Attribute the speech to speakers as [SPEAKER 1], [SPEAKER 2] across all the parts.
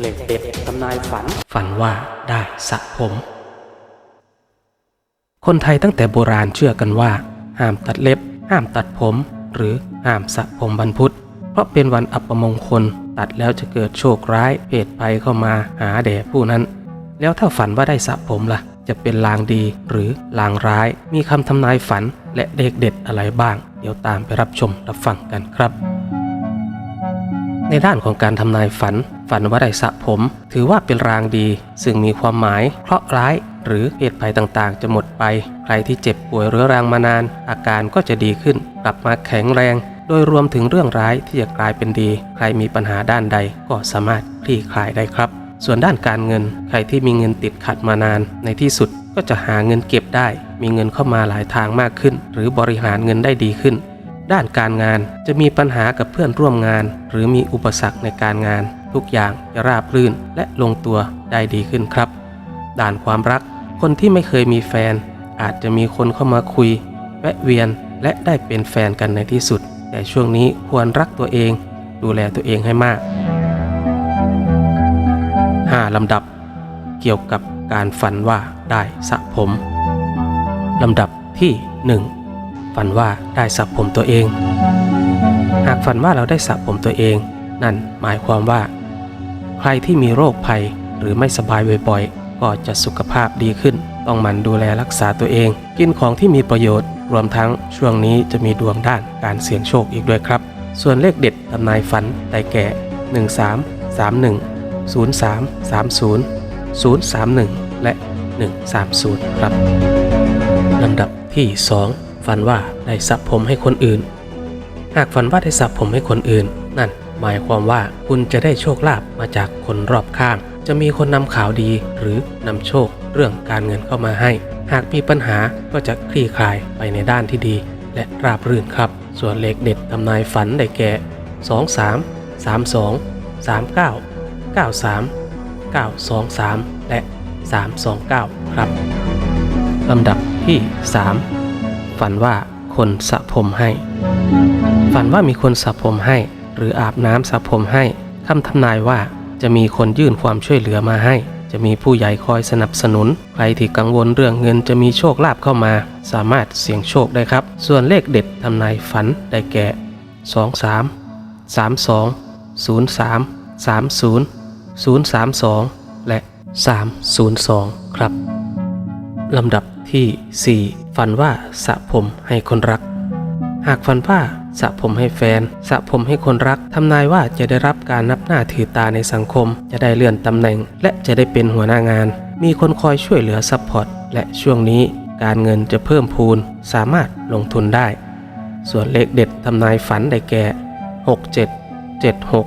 [SPEAKER 1] เล็กเด็ดตำนายฝัน
[SPEAKER 2] ฝันว่าได้สระผม คนไทยตั้งแต่โบราณเชื่อกันว่า ห้ามตัดเล็บ ห้ามตัดผม หรือห้ามสระผมวันพุธ เพราะเป็นวันอัปมงคล ตัดแล้วจะเกิดโชคร้ายเพศภัยเข้ามาหาแด่ผู้นั้น แล้วถ้าฝันว่าได้สระผมล่ะ จะเป็นลางดีหรือลางร้าย มีคำทำนายฝันและเด็กเด็ดอะไรบ้าง เดี๋ยวตามไปรับชมรับฟังกันครับในด้านของการทำนายฝัน ฝันว่าได้สระผม ถือว่าเป็นรางดี ซึ่งมีความหมายเคราะห์ร้าย หรือเหตุภัยต่างๆ จะหมดไป ใครที่เจ็บป่วยเรื้อรังมานาน อาการก็จะดีขึ้น กลับมาแข็งแรง โดยรวมถึงเรื่องร้ายที่จะกลายเป็นดี ใครมีปัญหาด้านใดก็สามารถคลี่คลายได้ครับ ส่วนด้านการเงิน ใครที่มีเงินติดขัดมานาน ในที่สุดก็จะหาเงินเก็บได้ มีเงินเข้ามาหลายทางมากขึ้น หรือบริหารเงินได้ดีขึ้น ด้านการงานจะมีปัญหากับเพื่อนร่วมงาน หรือมีอุปสรรคในการงาน ทุกอย่างจะราบรื่นและลงตัวได้ดีขึ้นครับด้านความรัก คนที่ไม่เคยมีแฟน อาจจะมีคนเข้ามาคุย แวะเวียนและได้เป็นแฟนกันในที่สุด แต่ช่วงนี้ควรรักตัวเอง ดูแลตัวเองให้มาก 5. ลำดับ เกี่ยวกับการฝันว่าได้สระผม ลำดับที่ 1 ฝันว่าได้สระผมตัวเอง หากฝันว่าเราได้สระผมตัวเอง นั่นหมายความว่า ครที่มีโรคภัยหรือไม่สบายบ่อยๆ ก็จะสุขภาพดีขึ้น ต้องหมันดูแลรักษาตัวเอง กินของที่มีประโยชน์ รวมทั้งช่วงนี้จะมีดวงด้านการเสี่ยงโชคอีกด้วยครับ ส่วนเลขเด็ดทำนายฝันได้แก่ 13 31 03 30 031 และ 130 ครับลำดับที่ 2 ฝันว่าได้สระผมให้คนอื่น หากฝันว่าได้สระผมให้คนอื่น นั่น หมายความว่าคุณจะได้โชคลาภมาจากคนรอบข้าง จะมีคนนำข่าวดีหรือนำโชคเรื่องการเงินเข้ามาให้ หากมีปัญหาก็จะคลี่คลายไปในด้านที่ดี และราบรื่นครับ ส่วนเลขเด็ดทำนายฝันได้แก่ 23 32 39 93 923 และ 329 ครับลำดับที่ 3 ฝันว่าคนสระผมให้ ฝันว่ามีคนสระผมให้ หรืออาบน้ำสระผมให้คำทำนายว่าจะมีคนยื่นความช่วยเหลือมาให้ จะมีผู้ใหญ่คอยสนับสนุน ใครที่กังวลเรื่องเงินจะมีโชคลาภเข้ามา สามารถเสี่ยงโชคได้ครับ ส่วนเลขเด็ดทำนายฝันได้แก่ 23 32 03 30 032 และ 302 ครับลำดับที่ 4 ฝันว่าสระผมให้คนรัก หากฝันว่า สระผมให้แฟน สระผมให้คนรัก ทำนายว่าจะได้รับการนับหน้าถือตาในสังคม จะได้เลื่อนตำแหน่ง และจะได้เป็นหัวหน้างาน มีคนคอยช่วยเหลือซัพพอร์ต และช่วงนี้การเงินจะเพิ่มพูน สามารถลงทุนได้ ส่วนเลขเด็ดทำนายฝันได้แก่ 67 76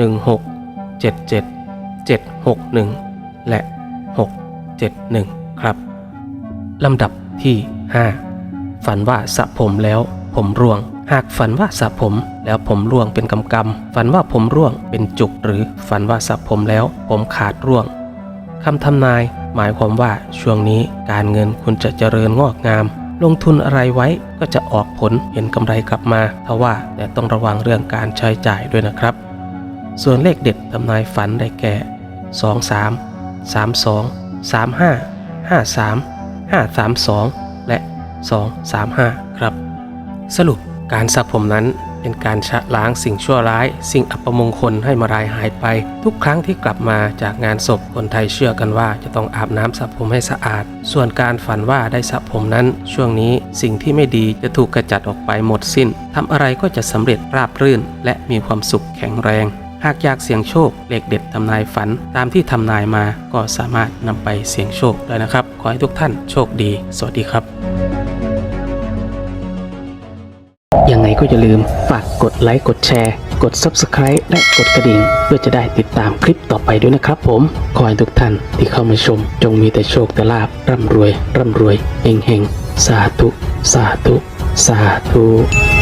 [SPEAKER 2] 16 77 761 และ 671 ครับ ลำดับที่ 5 ฝันว่าสระผมแล้วผมร่วง หากฝันว่าสระผมแล้วผมร่วงเป็นกำกำฝันว่าผมร่วงเป็นจุกหรือฝันว่าสระผมแล้วผมขาดร่วงคำทำนายหมายความว่าช่วงนี้การเงินคุณจะเจริญงอกงาม ลงทุนอะไรไว้ก็จะออกผลเห็นกำไรกลับมาทว่าแต่ต้องระวังเรื่องการใช้จ่ายด้วยนะครับ ส่วนเลขเด็ดทำนายฝันได้แก่ 23 32 35 53 532 และ 235 ครับ สรุป การสระผมนั้นเป็นการชะล้างสิ่งชั่วร้าย สิ่งอัปมงคลให้มารายหายไป ทุกครั้งที่กลับมาจากงานศพคนไทยเชื่อกันว่าจะต้องอาบน้ำสระผมให้สะอาด ส่วนการฝันว่าได้สระผมนั้น ช่วงนี้สิ่งที่ไม่ดีจะถูกกระจัดออกไปหมดสิ้นทำอะไรก็จะสำเร็จราบรื่น และมีความสุขแข็งแรง หากอยากเสี่ยงโชคเลขเด็ดทำนายฝันตามที่ทำนายมาก็สามารถนำไปเสี่ยงโชคได้นะครับ ขอให้ทุกท่านโชคดี สวัสดีครับ ยังไงก็อย่าลืมฝากกดไลค์กดแชร์ กด Subscribe และกดกระดิ่ง เพื่อจะได้ติดตามคลิปต่อไปด้วยนะครับผม ขอให้ทุกท่านที่เข้ามาชม จงมีแต่โชคแต่ลาบร่ำรวย ร่ำรวยเฮงเฮงสาธุ สาธุ สาธุ